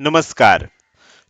नमस्कार.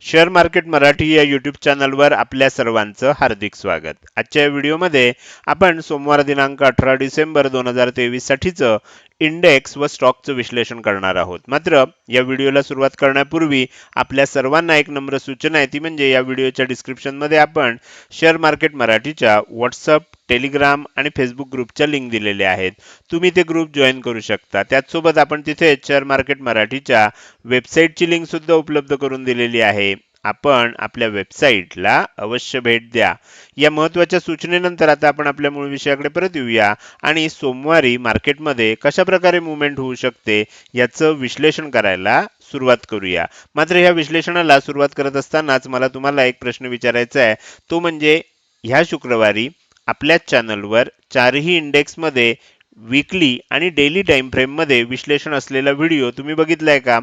Share market Marathi या YouTube चॅनलवर आपल्या सर्वांचं हार्दिक स्वागत. आजच्या व्हिडिओमध्ये आपण सोमवार दिनांक अठरा डिसेंबर दोन हजार तेवीससाठीचं इंडेक्स व स्टॉकचं विश्लेषण करणार आहोत. मात्र या व्हिडिओला सुरुवात करण्यापूर्वी आपल्या सर्वांना एक नम्र सूचना आहे. ती म्हणजे या व्हिडिओच्या डिस्क्रिप्शनमध्ये आपण शेअर मार्केट मराठीच्या व्हॉट्सअप टेलिग्राम आणि फेसबुक ग्रुपच्या लिंक दिलेल्या आहेत. तुम्ही ते ग्रुप जॉईन करू शकता. त्याचसोबत आपण तिथे शेअर मार्केट मराठीच्या वेबसाईटची लिंक सुद्धा उपलब्ध करून दिलेली आहे. आपण आपल्या वेबसाईटला अवश्य भेट द्या. या महत्त्वाच्या सूचनेनंतर आता आपण आपल्या मूळ विषयाकडे परत येऊया. आणि सोमवारी मार्केटमध्ये कशा प्रकारे मुवमेंट होऊ शकते याचं विश्लेषण करायला सुरुवात करूया. मात्र ह्या विश्लेषणाला सुरुवात करत असतानाच मला तुम्हाला एक प्रश्न विचारायचा आहे. तो म्हणजे ह्या शुक्रवारी आपल्याच चॅनलवर चारही इंडेक्समध्ये वीकली आणि डेली टाईम फ्रेममध्ये विश्लेषण असलेला व्हिडिओ तुम्ही बघितलाय का?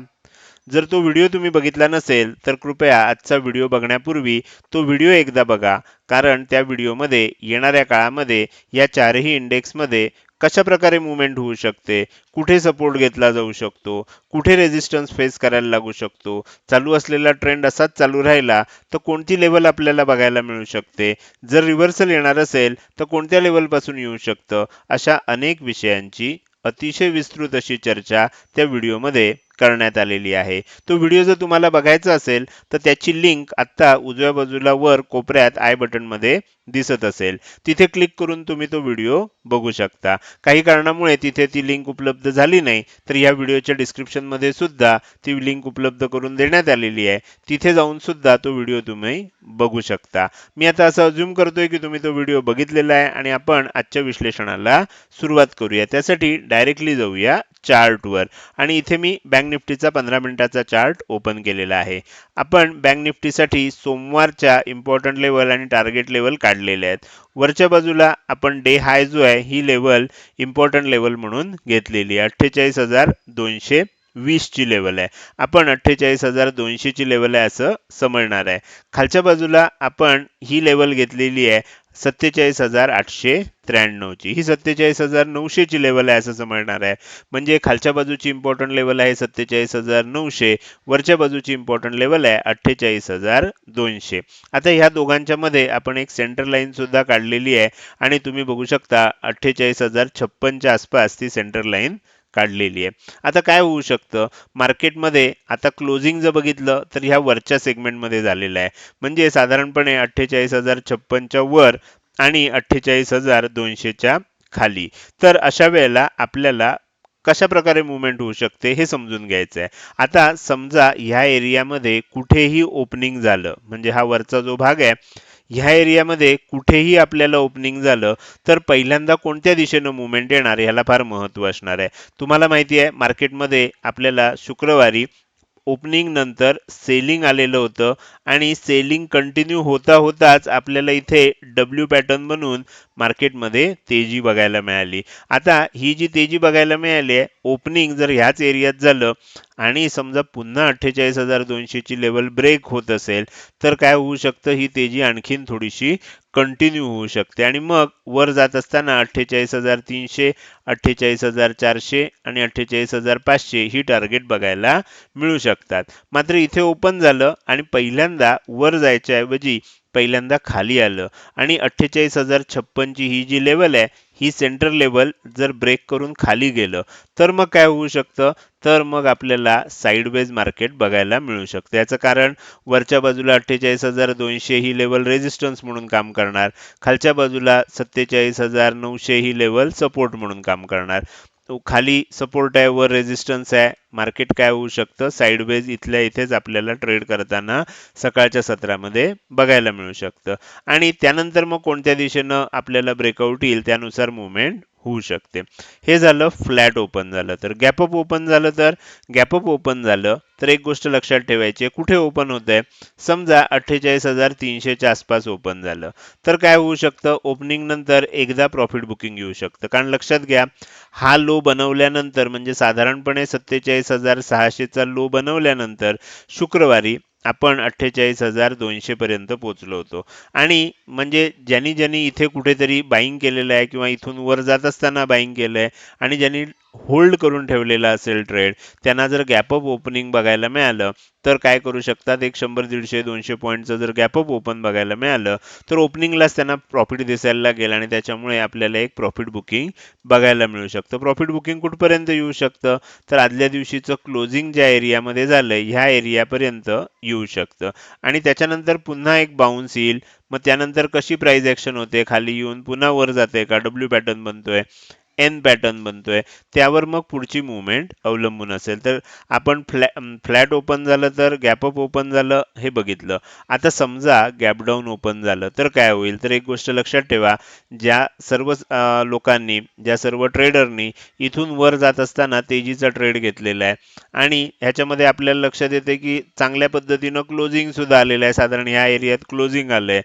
जर तो व्हिडिओ तुम्ही बघितला नसेल तर कृपया आजचा व्हिडिओ बघण्यापूर्वी तो व्हिडिओ एकदा बघा कारण त्या व्हिडिओमध्ये येणाऱ्या काळामध्ये या चारही इंडेक्समध्ये कशा प्रकारे मुवमेंट होऊ शकते कुठे सपोर्ट घेतला जाऊ शकतो कुठे रेझिस्टन्स फेस करायला लागू शकतो चालू असलेला ट्रेंड असाच चालू राहिला तर कोणती लेवल आपल्याला बघायला मिळू शकते? जर रिव्हर्सल येणार असेल तर कोणत्या लेवलपासून येऊ शकतं? अशा अनेक विषयांची अतिशय विस्तृत अशी चर्चा त्या व्हिडिओमध्ये करण्यात आलेली आहे. तो व्हिडिओ जर तुम्हाला बघायचा असेल तर त्याची लिंक आत्ता उजव्या बाजूला वर कोपऱ्यात आय बटनमध्ये दिसत असेल. तिथे क्लिक करून तुम्ही तो व्हिडिओ बघू शकता. काही कारणामुळे तिथे ती लिंक उपलब्ध झाली नाही तर या व्हिडिओच्या डिस्क्रिप्शनमध्ये सुद्धा ती लिंक उपलब्ध करून देण्यात आलेली आहे. तिथे जाऊन सुद्धा तो व्हिडिओ तुम्ही बघू शकता. मी आता असं अज्युम करतोय की तुम्ही तो व्हिडिओ बघितलेला आहे आणि आपण आजच्या विश्लेषणाला सुरुवात करूया. त्यासाठी डायरेक्टली जाऊया चार्टवर आणि इथे मी बँक निफ्टीचा पंधरा मिनिटाचा चार्ट ओपन केलेला आहे. आपण बँक निफ्टीसाठी सोमवारच्या इम्पॉर्टंट लेवल आणि टार्गेट लेवल काढलेले आहेत. वरच्या बाजूला आपण डे हाय जो आहे ही लेवल इम्पॉर्टंट लेवल म्हणून घेतलेली आहे. अठ्ठेचाळीस हजार दोनशे वीस ची लेवल आहे. आपण अठ्ठेचाळीस हजार दोनशेची लेवल आहे असं समजणार आहे. खालच्या बाजूला आपण ही लेवल घेतलेली आहे. सत्तेचाळीस हजार आठशे त्र्याण्णवची. ही सत्तेचाळीस हजार नऊशेची लेवल आहे असं समजणार आहे. म्हणजे खालच्या बाजूची इम्पॉर्टंट लेवल आहे सत्तेचाळीस हजार नऊशे. वरच्या बाजूची इम्पॉर्टंट लेवल आहे अठ्ठेचाळीस हजार दोनशे. आता ह्या दोघांच्या मध्ये आपण एक सेंटर लाईन सुद्धा काढलेली आहे. आणि तुम्ही बघू शकता अठ्ठेचाळीस हजार छप्पनच्या आसपास ती सेंटर लाईन काढलेली आहे. आता काय होऊ शकतं? मार्केटमध्ये आता क्लोजिंग जर बघितलं तर ह्या वरच्या सेगमेंटमध्ये झालेलं आहे. म्हणजे साधारणपणे अठ्ठेचाळीस हजार छप्पनच्या वर आणि अठ्ठेचाळीस हजार दोनशेच्या खाली. तर अशा वेळेला आपल्याला कशा प्रकारे मुवमेंट होऊ शकते हे समजून घ्यायचं आहे. आता समजा ह्या एरियामध्ये कुठेही ओपनिंग झालं म्हणजे हा वरचा जो भाग आहे ह्या एरियामध्ये कुठेही आपल्याला ओपनिंग झालं तर पहिल्यांदा कोणत्या दिशेनं मुवमेंट येणार ह्याला फार महत्त्व असणार आहे. तुम्हाला माहिती आहे मार्केटमध्ये आपल्याला शुक्रवारी ओपनिंग नंतर सेलिंग आलेलं होतं आणि सेलिंग कंटिन्यू होता होताच आपल्याला इथे डब्ल्यू पॅटर्न बनून मार्केटमध्ये तेजी बघायला मिळाली. आता ही जी तेजी बघायला मिळाली आहे ओपनिंग जर ह्याच एरियात झालं आणि समजा पुन्हा अठ्ठेचाळीस हजार दोनशेची लेवल ब्रेक होत असेल तर काय होऊ शकतं? ही तेजी आणखीन थोडीशी कंटिन्यू होऊ शकते. आणि मग वर जात असताना अठ्ठेचाळीस हजार तीनशे अठ्ठेचाळीस हजार चारशे आणि अठ्ठेचाळीस हजार पाचशे ही टार्गेट बघायला मिळू शकतात. मात्र इथे ओपन झालं आणि पहिल्यांदा वर जायच्या ऐवजी पहिल्यांदा खाली आलं. आणि अठ्ठेचाळीस हजार छप्पनची ही जी लेवल आहे ही सेंटर लेवल जर ब्रेक करून खाली गेलं तर मग काय होऊ शकतं? तर मग आपल्याला साईडवेज मार्केट बघायला मिळू शकतं. याचं कारण वरच्या बाजूला अठ्ठेचाळीस हजार दोनशे ही लेवल रेजिस्टन्स म्हणून काम करणार. खालच्या बाजूला सत्तेचाळीस हजार नऊशे ही लेवल सपोर्ट म्हणून काम करणार. खाली सपोर्ट आहे वर रेजिस्टन्स आहे. मार्केट काय होऊ शकतं? साईडवेज इथल्या इथेच आपल्याला ट्रेड करताना सकाळच्या सत्रामध्ये बघायला मिळू शकतं. आणि त्यानंतर मग कोणत्या दिशेनं आपल्याला ब्रेकआउट येईल? त्यानुसार मुवमेंट होऊ शकते. हे झालं फ्लॅट ओपन झालं. तर गॅपअप ओपन झालं तर गॅपअप ओपन झालं. तर एक गोष्ट लक्षात ठेवायची कुठे ओपन होत आहे समजा अठ्ठेचाळीस हजार तीनशेच्या आसपास ओपन झालं. तर काय होऊ शकतं? ओपनिंग नंतर एकदा प्रॉफिट बुकिंग येऊ शकतं. कारण लक्षात घ्या हा लो बनवल्यानंतर म्हणजे साधारणपणे सत्तेचाळीस हजार सहाशेचा लो बनवल्यानंतर शुक्रवारी आपण अठ्ठेचाळीस हजार दोनशे पर्यंत पोहोचलो होतो. आणि म्हणजे ज्यांनी ज्यांनी इथे कुठेतरी बाईंग केलेलं आहे किंवा इथून वर जात असताना बाईंग केलंय आणि ज्यांनी होल्ड करून ठेवलेला असेल ट्रेड त्यांना जर गॅपअप ओपनिंग बघायला मिळालं तर काय करू शकतात? एक शंभर दीडशे दोनशे पॉईंटचं जर गॅपअप ओपन बघायला मिळालं तर ओपनिंगलाच त्यांना प्रॉफिट दिसायला लागेल आणि त्याच्यामुळे आपल्याला एक प्रॉफिट बुकिंग बघायला मिळू शकतं. प्रॉफिट बुकिंग कुठपर्यंत येऊ शकतं? तर आदल्या दिवशीचं क्लोजिंग ज्या एरियामध्ये झालंय ह्या एरियापर्यंत येऊ शकतं. आणि त्याच्यानंतर पुन्हा एक बाउन्स येईल. मग त्यानंतर कशी प्राइस ऍक्शन होते? खाली येऊन पुन्हा वर जाते का? डब्ल्यू पॅटर्न बनतोय. एन पॅटर्न बनतोय. त्यावर मग पुढची मुवमेंट अवलंबून असेल. तर आपण फ्लॅ फ्लॅट ओपन झालं तर गॅप अप ओपन झालं हे बघितलं. आता समजा गॅप डाऊन ओपन झालं तर काय होईल? तर एक गोष्ट लक्षात ठेवा. ज्या सर्व लोकांनी ज्या सर्व ट्रेडरनी इथून वर जात असताना तेजीचा ट्रेड घेतलेला आहे. आणि ह्याच्यामध्ये आपल्याला लक्षात येते की चांगल्या पद्धतीनं क्लोजिंग सुद्धा आलेलं आहे. साधारण ह्या एरियात क्लोजिंग आलंय.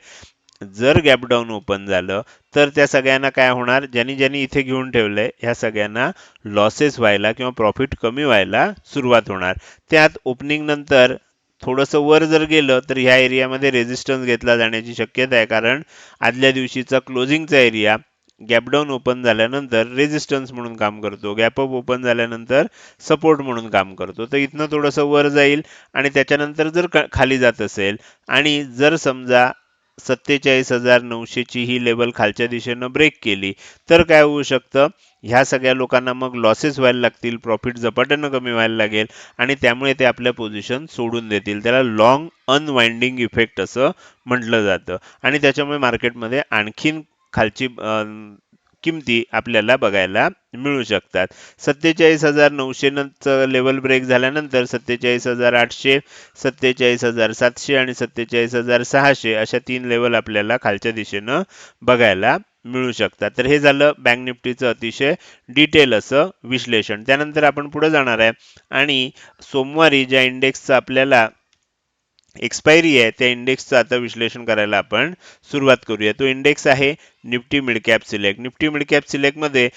जर गॅपडाऊन ओपन झालं तर त्या सगळ्यांना काय होणार? ज्यांनी ज्यांनी इथे घेऊन ठेवलंय ह्या सगळ्यांना लॉसेस व्हायला किंवा प्रॉफिट कमी व्हायला सुरुवात होणार. त्यात ओपनिंग नंतर थोडंसं वर जर गेलं तर ह्या एरियामध्ये रेजिस्टन्स घेतला जाण्याची शक्यता आहे. कारण आदल्या दिवशीचा क्लोजिंगचा एरिया गॅपडाऊन ओपन झाल्यानंतर रेजिस्टन्स म्हणून काम करतो. गॅपअप ओपन झाल्यानंतर सपोर्ट म्हणून काम करतो. तर इथनं थोडंसं वर जाईल आणि त्याच्यानंतर जर खाली जात असेल आणि जर समजा सत्तेचाळीस हजार नऊशेची ही लेवल खालच्या दिशेनं ब्रेक केली. तर काय होऊ शकतं? ह्या सगळ्या लोकांना मग लॉसेस व्हायला लागतील प्रॉफिट झपाट्यानं कमी व्हायला लागेल आणि त्यामुळे ते आपल्या पोझिशन सोडून देतील. त्याला लॉंग अनवाइंडिंग इफेक्ट असं म्हटलं जातं. आणि त्याच्यामुळे मार्केटमध्ये आणखीन खालची किमती आपल्याला बघायला मिळू शकतात. सत्तेचाळीस हजार नऊशेचं लेवल ब्रेक झाल्यानंतर सत्तेचाळीस हजार आठशे सत्तेचाळीस हजार सातशे आणि सत्तेचाळीस हजार सहाशे अशा तीन लेवल आपल्याला खालच्या दिशेनं बघायला मिळू शकतात. तर हे झालं बँक निफ्टीचं अतिशय डिटेल असं विश्लेषण. त्यानंतर आपण पुढे जाणार आहे आणि सोमवारी ज्या इंडेक्सचं आपल्याला एक्सपायरी आहे त्या इंडेक्सचं आता विश्लेषण करायला आपण सुरुवात करूया. तो इंडेक्स आहे Nifty midcap select Nifty mid cap सिलेक्टमध्ये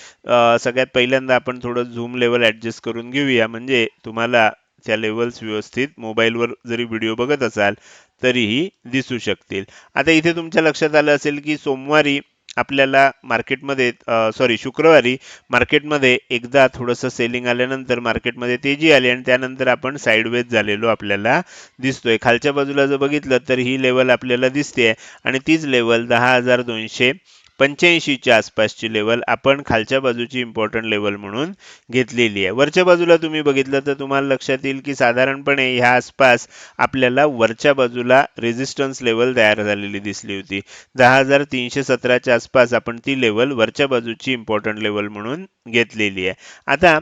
सगळ्यात पहिल्यांदा आपण थोडं झूम लेवल ॲडजस्ट करून घेऊया. म्हणजे तुम्हाला त्या लेवल्स व्यवस्थित मोबाईलवर जरी व्हिडिओ बघत असाल तरीही दिसू शकतील. आता इथे तुमच्या लक्षात आलं असेल की सोमवारी आपल्याला मार्केटमध्ये सॉरी शुक्रवारी मार्केटमध्ये एकदा थोडंसं सेलिंग आल्यानंतर मार्केटमध्ये तेजी आली आणि त्यानंतर आपण साईडवेज झालेलो आपल्याला दिसतोय. खालच्या बाजूला जर बघितलं तर ही लेवल आपल्याला दिसते आणि तीच लेवल दहा हजार दोनशे पंच्याऐंशीच्या आसपासची लेवल आपण खालच्या बाजूची इम्पॉर्टंट लेवल म्हणून घेतलेली आहे. वरच्या बाजूला तुम्ही बघितलं तर तुम्हाला लक्षात येईल की साधारणपणे ह्या आसपास आपल्याला वरच्या बाजूला रेझिस्टन्स लेवल तयार झालेली दिसली होती. दहा हजार तीनशे सतराच्या आसपास आपण ती लेवल वरच्या बाजूची इम्पॉर्टंट लेवल म्हणून घेतलेली आहे. आता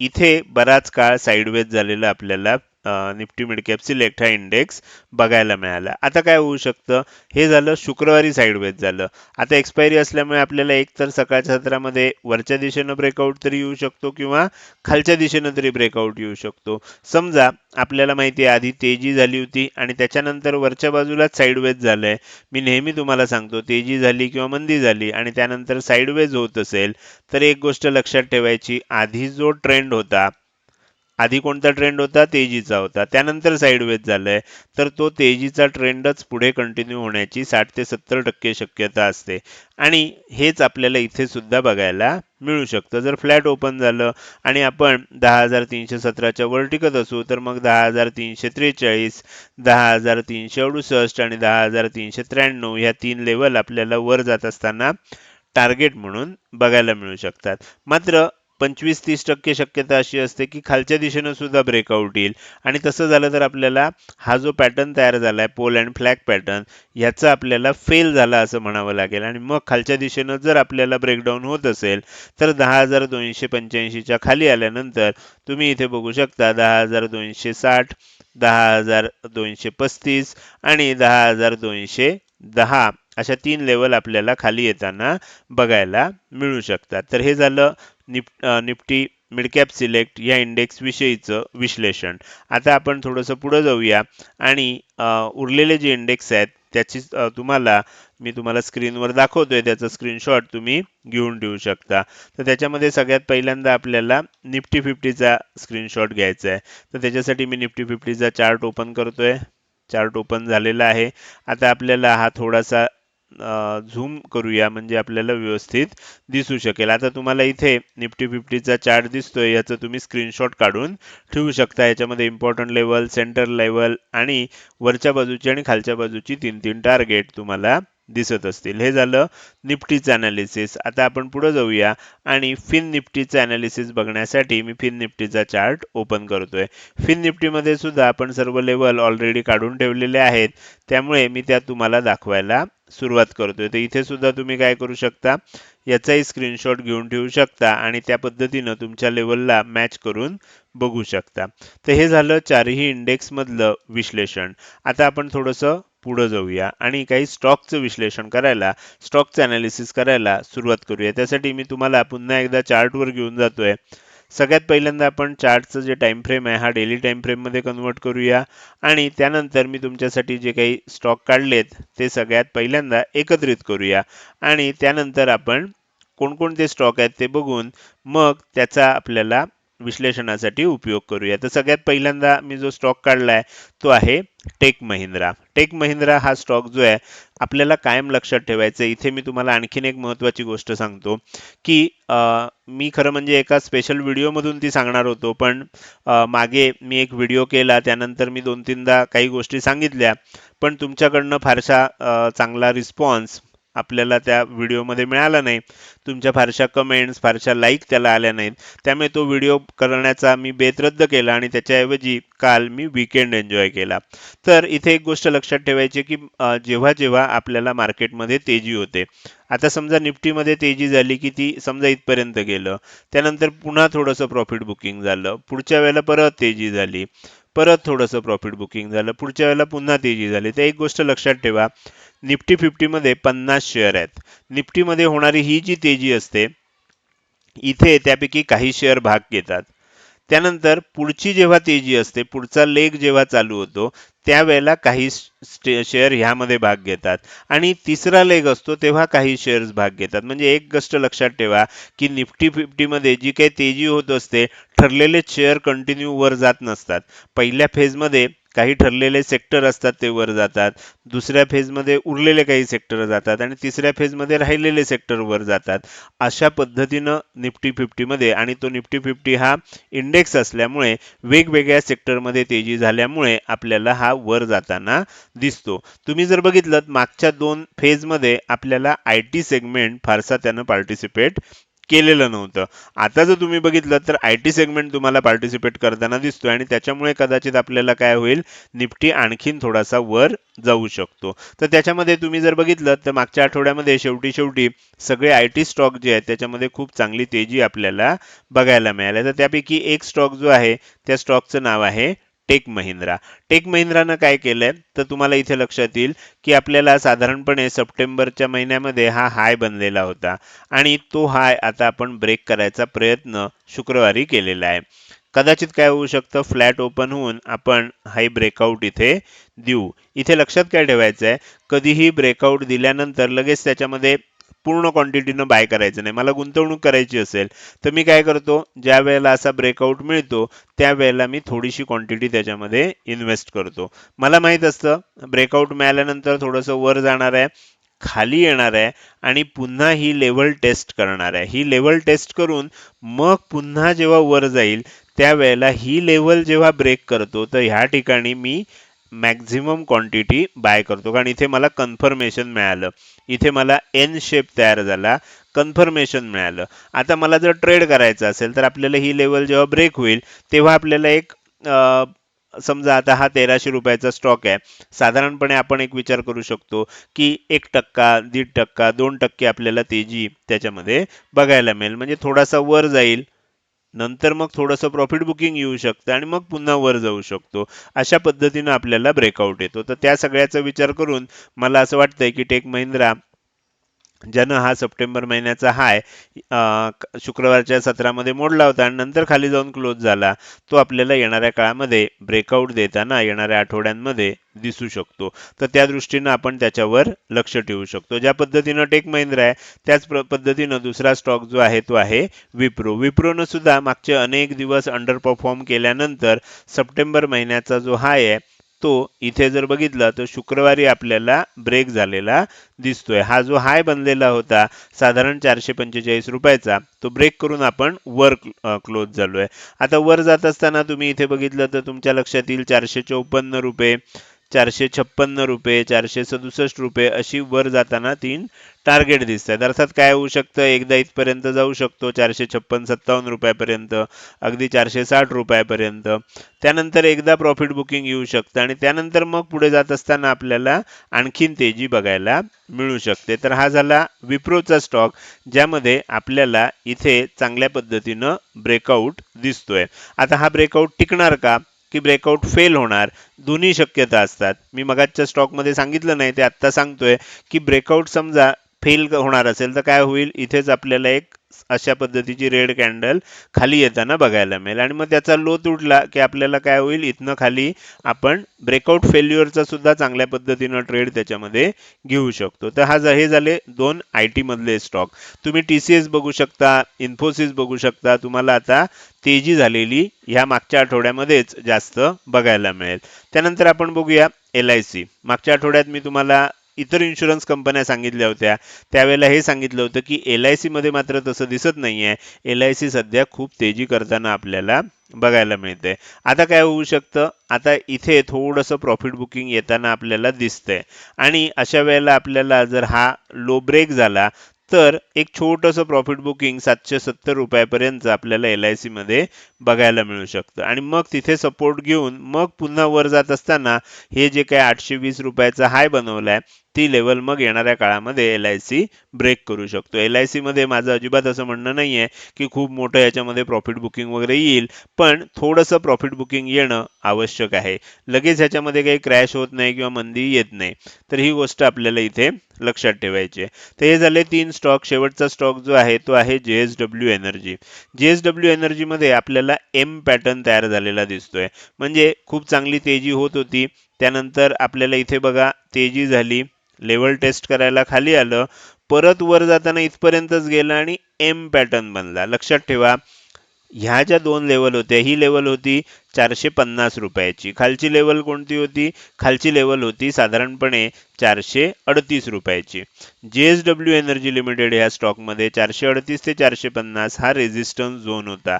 इथे बराच काळ साईडवेज झालेला आपल्याला निफ्टी मिड कॅप सिलेक्ट हा इंडेक्स बघायला मिळाला. आता काय होऊ शकतं? हे झालं शुक्रवारी साईडवेज झालं. आता एक्सपायरी असल्यामुळे आपल्याला एक तर सकाळच्या सत्रामध्ये वरच्या दिशेनं ब्रेकआउट तरी येऊ शकतो किंवा खालच्या दिशेनं तरी ब्रेकआउट येऊ शकतो. समजा आपल्याला माहिती आहे आधी तेजी झाली होती आणि त्याच्यानंतर वरच्या बाजूलाच साईडवेज आहे मी नेहमी तुम्हाला सांगतो तेजी झाली किंवा मंदी झाली आणि त्यानंतर साईडवेज होत असेल तर एक गोष्ट लक्षात ठेवायची आधी जो ट्रेंड होता आधी कोणता ट्रेंड होता? तेजीचा होता. त्यानंतर साईडवेज झालाय. तर तो तेजीचा ट्रेंडच पुढे कंटिन्यू होण्याची साठ ते सत्तर टक्के शक्यता असते. आणि हेच आपल्याला इथे सुद्धा बघायला मिळू शकतं. जर फ्लॅट ओपन झालं आणि आपण दहा हजार तीनशे सतराच्या वर टिकत असू तर मग दहा हजार तीनशे त्रेचाळीस दहा हजार तीनशे अडुसष्ट आणि दहा हजार तीनशे त्र्याण्णव ह्या तीन लेवल आपल्याला वर जात असताना टार्गेट म्हणून बघायला मिळू शकतात. मात्र पंचवीस तीस टक्के शक्यता अशी असते की खालच्या दिशेनं सुद्धा ब्रेकआउट येईल. आणि तसं झालं तर आपल्याला हा जो पॅटर्न तयार झाला आहे पोल अँड फ्लॅग पॅटर्न ह्याचा आपल्याला फेल झाला असं म्हणावं लागेल. आणि मग खालच्या दिशेनं जर आपल्याला ब्रेकडाऊन होत असेल तर दहा हजार दोनशे पंच्याऐंशीच्या खाली आल्यानंतर तुम्ही इथे बघू शकता दहा हजार दोनशे साठ दहा हजार दोनशे पस्तीस आणि दहा हजार दोनशे दहा. अशा तीन लेवल आपल्याला खाली येताना बघायला मिळू शकतात. तर हे झालं निप निफ्टी मिडकॅप सिलेक्ट या इंडेक्सविषयीचं विश्लेषण. आता आपण थोडंसं पुढं जाऊया आणि उरलेले जे इंडेक्स आहेत त्याची तुम्हाला मी तुम्हाला स्क्रीनवर दाखवतोय. त्याचा स्क्रीनशॉट तुम्ही घेऊन ठेवू शकता. तर त्याच्यामध्ये सगळ्यात पहिल्यांदा आपल्याला निफ्टी फिफ्टीचा स्क्रीनशॉट घ्यायचा आहे. तर त्याच्यासाठी मी निफ्टी फिफ्टीचा चार्ट ओपन करतोय. चार्ट ओपन झालेला आहे. आता आपल्याला हा थोडासा झूम करूया म्हणजे आपल्याला व्यवस्थित दिसू शकेल. आता तुम्हाला इथे निफ्टी फिफ्टीचा चार्ट दिसतोय याचं तुम्ही स्क्रीनशॉट काढून ठेवू शकता. याच्यामध्ये इम्पॉर्टंट लेवल सेंटर लेवल आणि वरच्या बाजूची आणि खालच्या बाजूची तीन तीन टार्गेट तुम्हाला दिसत असतील. हे झालं निफ्टीचं अनालिसिस आता आपण पुढे जाऊया आणि फिन निफ्टीचं अनालिसिस बघण्यासाठी मी फिन निफ्टीचा चार्ट ओपन करतोय. फिन निफ्टीमध्ये सुद्धा आपण सर्व लेवल ऑलरेडी काढून ठेवलेले आहेत. त्यामुळे मी त्या तुम्हाला दाखवायला सुरुवात करतोय. तर इथे सुद्धा तुम्ही काय करू शकता याचाही स्क्रीनशॉट घेऊन ठेवू शकता आणि त्या पद्धतीनं तुमच्या लेवलला मॅच करून बघू शकता. तर हे झालं चारही इंडेक्स मधलं विश्लेषण. आता आपण थोडंसं पुढं जाऊया आणि काही स्टॉकचं विश्लेषण करायला स्टॉकचं अनालिसिस करायला सुरुवात करूया. त्यासाठी मी तुम्हाला पुन्हा एकदा चार्टवर घेऊन जातोय. सगळ्यात पहिल्यांदा आपण चार्टचं जे टाईम फ्रेम आहे हा डेली टाईम फ्रेममध्ये कन्वर्ट करूया. आणि त्यानंतर मी तुमच्यासाठी जे काही स्टॉक काढलेत ते सगळ्यात पहिल्यांदा एकत्रित करूया. आणि त्यानंतर आपण कोणकोणते स्टॉक आहेत ते बघून मग त्याचा आपल्याला विश्लेषणासाठी उपयोग करूया. तर सगळ्यात पहिल्यांदा मी जो स्टॉक काढलाय तो आहे टेक महिंद्रा टेक महिंद्रा हा स्टॉक जो आहे आपल्याला कायम लक्षात ठेवायचा इथे मी तुम्हाला आणखीन एक महत्वाची गोष्ट सांगतो की मी खरं म्हणजे एका स्पेशल व्हिडिओमधून ती सांगणार होतो पण मागे मी एक व्हिडिओ केला त्यानंतर मी दोन तीनदा काही गोष्टी सांगितल्या पण तुमच्याकडनं फारसा चांगला रिस्पॉन्स आपल्याला त्या व्हिडिओमध्ये मिळाला नाही. तुमच्या फारशा कमेंट्स फारशा लाईक त्याला आल्या नाहीत. त्यामुळे तो व्हिडिओ करण्याचा मी बेत रद्द केला आणि त्याच्याऐवजी काल मी विकेंड एन्जॉय केला. तर इथे एक गोष्ट लक्षात ठेवायची की जेव्हा जेव्हा आपल्याला मार्केटमध्ये तेजी होते. आता समजा निफ्टीमध्ये तेजी झाली की ती समजा इथपर्यंत गेलं. त्यानंतर पुन्हा थोडंसं प्रॉफिट बुकिंग झालं. पुढच्या वेळेला परत तेजी झाली. परत थोडंसं प्रॉफिट बुकिंग झालं. पुढच्या वेळेला पुन्हा तेजी झाली. तर एक गोष्ट लक्षात ठेवा निफ्टी फिफ्टीमध्ये पन्नास शेअर आहेत. निफ्टीमध्ये होणारी ही जी तेजी असते इथे त्यापैकी काही शेअर भाग घेतात. त्यानंतर पुढची जेव्हा तेजी असते पुढचा लेग जेव्हा चालू होतो त्यावेळेला काही शेअर ह्यामध्ये भाग घेतात. आणि तिसरा लेग असतो तेव्हा काही शेअर्स भाग घेतात. म्हणजे एक गोष्ट लक्षात ठेवा की निफ्टी फिफ्टीमध्ये जी काही तेजी होत असते ठरलेले शेअर कंटिन्यू वर जात नसतात. पहिल्या फेजमध्ये काही ठरलेले सेक्टर असतात ते वर जातात. दुसऱ्या फेजमध्ये उरलेले काही सेक्टर जातात आणि तिसऱ्या फेजमध्ये राहिलेले सेक्टर वर जातात. अशा पद्धतीनं निफ्टी फिफ्टीमध्ये आणि तो निफ्टी फिफ्टी हा इंडेक्स असल्यामुळे वेगवेगळ्या सेक्टरमध्ये तेजी झाल्यामुळे आपल्याला हा वर जाताना दिसतो. तुम्ही जर बघितलं मागच्या दोन फेजमध्ये आपल्याला आय टी सेगमेंट फारसा त्यानं पार्टिसिपेट केलेलं नव्हतं. आता जर तुम्ही बघितलं तर आय टी सेगमेंट तुम्हाला पार्टिसिपेट करताना दिसतोय आणि त्याच्यामुळे कदाचित आपल्याला काय होईल निफ्टी आणखीन थोडासा वर जाऊ शकतो. तर त्याच्यामध्ये तुम्ही जर बघितलं तर मागच्या आठवड्यामध्ये शेवटी शेवटी सगळे आय टी स्टॉक जे आहेत त्याच्यामध्ये खूप चांगली तेजी आपल्याला बघायला मिळाली. तर त्यापैकी एक स्टॉक जो आहे त्या स्टॉकचं नाव आहे टेक महिंद्रा. टेक महिंद्रानं काय केलंय? तर तुम्हाला इथे लक्षात येईल की आपल्याला साधारणपणे सप्टेंबरच्या महिन्यामध्ये हा हाय बनलेला होता आणि तो हाय आता आपण ब्रेक करायचा प्रयत्न शुक्रवारी केलेला आहे. कदाचित काय होऊ शकतं? फ्लॅट ओपन होऊन आपण हाय ब्रेकआउट इथे देऊ. इथे लक्षात काय ठेवायचं आहे कधीही ब्रेकआउट दिल्यानंतर लगेच त्याच्यामध्ये पूर्ण क्वांटिटीनं बाय करायचं नाही. मला गुंतवणूक करायची असेल तर मी काय करतो? ज्या वेळेला असा ब्रेकआउट मिळतो त्यावेळेला मी थोडीशी क्वांटिटी त्याच्यामध्ये इन्व्हेस्ट करतो. मला माहीत असतं ब्रेकआउट मिळाल्यानंतर थोडंसं वर जाणार आहे खाली येणार आहे आणि पुन्हा ही लेवल टेस्ट करणार आहे. ही लेवल टेस्ट करून मग पुन्हा जेव्हा वर जाईल त्यावेळेला ही लेवल जेव्हा ब्रेक करतो तर ह्या ठिकाणी मी मॅक्झिमम क्वांटिटी बाय करतो. कारण इथे मला कन्फर्मेशन मिळालं. इथे मला एन शेप तयार झाला. कन्फर्मेशन मिळालं. आता मला जर ट्रेड करायचं असेल तर आपल्याला ही लेवल जेव्हा ब्रेक होईल तेव्हा आपल्याला एक समजा आता हा तेराशे रुपयाचा स्टॉक आहे. साधारणपणे आपण एक विचार करू शकतो की एक टक्का दीड टक्का दोन टक्के आपल्याला तेजी त्याच्यामध्ये बघायला मिळेल. म्हणजे थोडासा वर जाईल. नंतर मग थोडंसं प्रॉफिट बुकिंग येऊ शकतं आणि मग पुन्हा वर जाऊ शकतो. अशा पद्धतीनं आपल्याला ब्रेकआउट येतो. तर त्या सगळ्याचा विचार करून मला असं वाटतंय की टेक महिंद्रा ज्यानं हा सप्टेंबर महिन्याचा हाय शुक्रवारच्या सत्रामध्ये मोडला होता आणि नंतर खाली जाऊन क्लोज झाला तो आपल्याला येणाऱ्या काळामध्ये ब्रेकआउट देताना येणाऱ्या आठवड्यांमध्ये दिसू शकतो. तर त्या दृष्टीनं आपण त्याच्यावर लक्ष ठेवू शकतो. ज्या पद्धतीनं टेक महिंद्रा आहे त्याच पद्धतीनं दुसरा स्टॉक जो आहे तो आहे विप्रो. विप्रोनं सुद्धा मागचे अनेक दिवस अंडर परफॉर्म केल्यानंतर सप्टेंबर महिन्याचा जो हाय आहे तो इथे जर बघितला तर शुक्रवारी आपल्याला ब्रेक झालेला दिसतोय. हा जो हाय बनलेला होता साधारण चारशे पंचेचाळीस रुपयाचा तो ब्रेक करून आपण वर क्लोज झालोय. आता वर जात असताना तुम्ही इथे बघितलं तर तुमच्या लक्षात येईल चारशे चौपन्न रुपये. चारशे छप्पन्न रुपये चारशे सदुसष्ट रुपये अशी वर जाताना तीन टार्गेट दिसत आहेत अर्थात काय होऊ शकतं? एकदा इथपर्यंत जाऊ शकतो चारशे छप्पन सत्तावन्न रुपयापर्यंत अगदी चारशे साठ रुपयापर्यंत. त्यानंतर एकदा प्रॉफिट बुकिंग येऊ शकतं आणि त्यानंतर मग पुढे जात असताना आपल्याला आणखीन तेजी बघायला मिळू शकते. तर हा झाला विप्रोचा स्टॉक ज्यामध्ये आपल्याला इथे चांगल्या पद्धतीनं ब्रेकआउट दिसतोय. आता हा ब्रेकआउट टिकणार का? की ब्रेकआउट फेल होणार. दोन्ही शक्यता असतात. मी मगाच्या स्टॉकमध्ये सांगितलं नाही ते आत्ता सांगतोय की ब्रेकआउट समजा फेल होणार असेल तर काय होईल? इथेच आपल्याला एक अशा पद्धतीची रेड कॅन्डल खाली येताना बघायला मिळेल. आणि मग त्याचा लो तुटला की आपल्याला काय होईल? इथनं खाली आपण ब्रेकआउट फेल्युअरचा सुद्धा चांगल्या पद्धतीनं ट्रेड त्याच्यामध्ये घेऊ शकतो. तर हा हे झाले दोन आय टीमधले स्टॉक तुम्ही टी सी एस बघू शकता इन्फोसिस बघू शकता. तुम्हाला आता तेजी झालेली ह्या मागच्या आठवड्यामध्येच जास्त बघायला मिळेल. त्यानंतर आपण बघूया एल आय सी मागच्या आठवड्यात मी तुम्हाला इतर इन्शुरन्स कंपन्या सांगितल्या होत्या. त्यावेळेला हे सांगितलं होतं की एल आय सीमध्ये मात्र तसं दिसत नाही आहे एल आय सी सध्या खूप तेजी करताना आपल्याला बघायला मिळते. आता काय होऊ शकतं? आता इथे थोडंसं प्रॉफिट बुकिंग येताना आपल्याला दिसतंय. आणि अशा वेळेला आपल्याला जर हा लो ब्रेक झाला तर एक छोटंसं प्रॉफिट बुकिंग सातशे सत्तर रुपयापर्यंत आपल्याला एल आय सीमध्ये बघायला मिळू शकतं. आणि मग तिथे सपोर्ट घेऊन मग पुन्हा वर जात असताना हे जे काय आठशे वीस रुपयाचा हाय बनवलाय ती लेवल मग येणाऱ्या काळामध्ये एल आय सी ब्रेक करू शकतो. एल आय सीमध्ये माझं अजिबात असं म्हणणं नाही आहे की खूप मोठं याच्यामध्ये प्रॉफिट बुकिंग वगैरे येईल पण थोडंसं प्रॉफिट बुकिंग येणं आवश्यक आहे. लगेच ह्याच्यामध्ये काही क्रॅश होत नाही किंवा मंदी येत नाही. तर ही गोष्ट आपल्याला इथे लक्षात ठेवायची आहे. तर हे झाले तीन स्टॉक शेवटचा स्टॉक जो आहे तो आहे J S W energy J S W एनर्जीमध्ये आपल्याला एम पॅटर्न तयार झालेला दिसतोय. म्हणजे खूप चांगली तेजी होत होती. त्यानंतर आपल्याला इथे बघा तेजी झाली. लेवल टेस्ट करायला खाली आलं. परत वर जाताना इथपर्यंतच गेलं आणि एम पॅटर्न बनला. लक्षात ठेवा ह्या ज्या दोन लेवल होत्या ही लेवल होती चारशे पन्नास रुपयाची. खालची लेवल कोणती होती? खालची लेवल होती साधारणपणे चारशे अडतीस रुपयाची. जे एस डब्ल्यू एनर्जी लिमिटेड ह्या स्टॉकमध्ये चारशे अडतीस ते चारशे पन्नास हा रेझिस्टन्स झोन होता.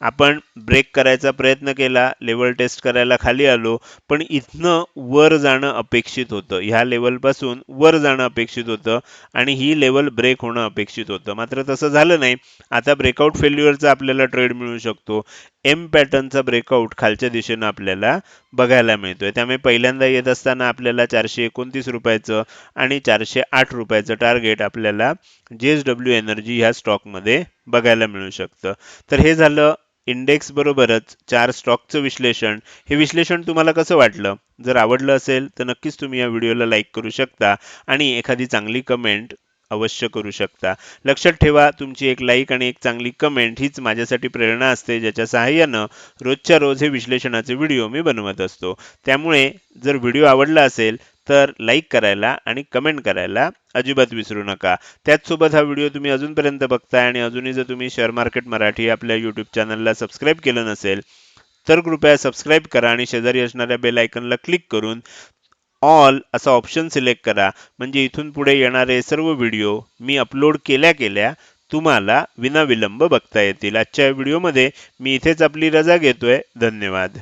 आपण ब्रेक करायचा प्रयत्न केला लेवल टेस्ट करायला खाली आलो पण इथनं वर जाणं अपेक्षित होतं. ह्या लेवलपासून वर जाणं अपेक्षित होतं आणि ही लेवल ब्रेक होणं अपेक्षित होतं. मात्र तसं झालं नाही. आता ब्रेकआउट फेल्युअरचा आपल्याला ट्रेड मिळू शकतो. एम पॅटर्नचा ब्रेकआउट खालच्या दिशेनं आपल्याला बघायला मिळतोय. त्यामुळे पहिल्यांदा येत असताना आपल्याला चारशे एकोणतीस रुपयाचं आणि चारशे आठ रुपयाचं टार्गेट आपल्याला जे एस डब्ल्यू एनर्जी ह्या स्टॉकमध्ये बघायला मिळू शकतं. तर हे झालं इंडेक्स बरोबरच चार स्टॉकचं विश्लेषण हे विश्लेषण तुम्हाला कसं वाटलं? जर आवडलं असेल तर नक्कीच तुम्ही या व्हिडिओला लाईक करू शकता आणि एखादी चांगली कमेंट अवश्य करू शकता. लक्षात ठेवा तुमची एक लाईक आणि एक चांगली कमेंट हीच माझ्यासाठी प्रेरणा असते ज्याच्या सहाय्यानं रोजच्या रोज हे विश्लेषणाचे व्हिडिओ मी बनवत असतो. त्यामुळे जर व्हिडिओ आवडला असेल तर लाईक करायला आणि कमेंट करायला अजिबात विसरू नका. त्याचसोबत हा व्हिडिओ तुम्ही अजूनपर्यंत बघताय आणि अजूनही जर तुम्ही शेअर मार्केट मराठी आपल्या यूट्यूब चॅनलला सबस्क्राईब केलं नसेल तर कृपया सबस्क्राईब करा आणि शेजारी असणाऱ्या बेल आयकनला क्लिक करून ऑल असा ऑप्शन सिलेक्ट करा. म्हणजे इथून पुढे येणारे सर्व व्हिडिओ मी अपलोड केल्या केल्या तुम्हाला विनाविलंब बघता येतील. आजच्या व्हिडिओमध्ये मी इथेच आपली रजा घेतोय. धन्यवाद.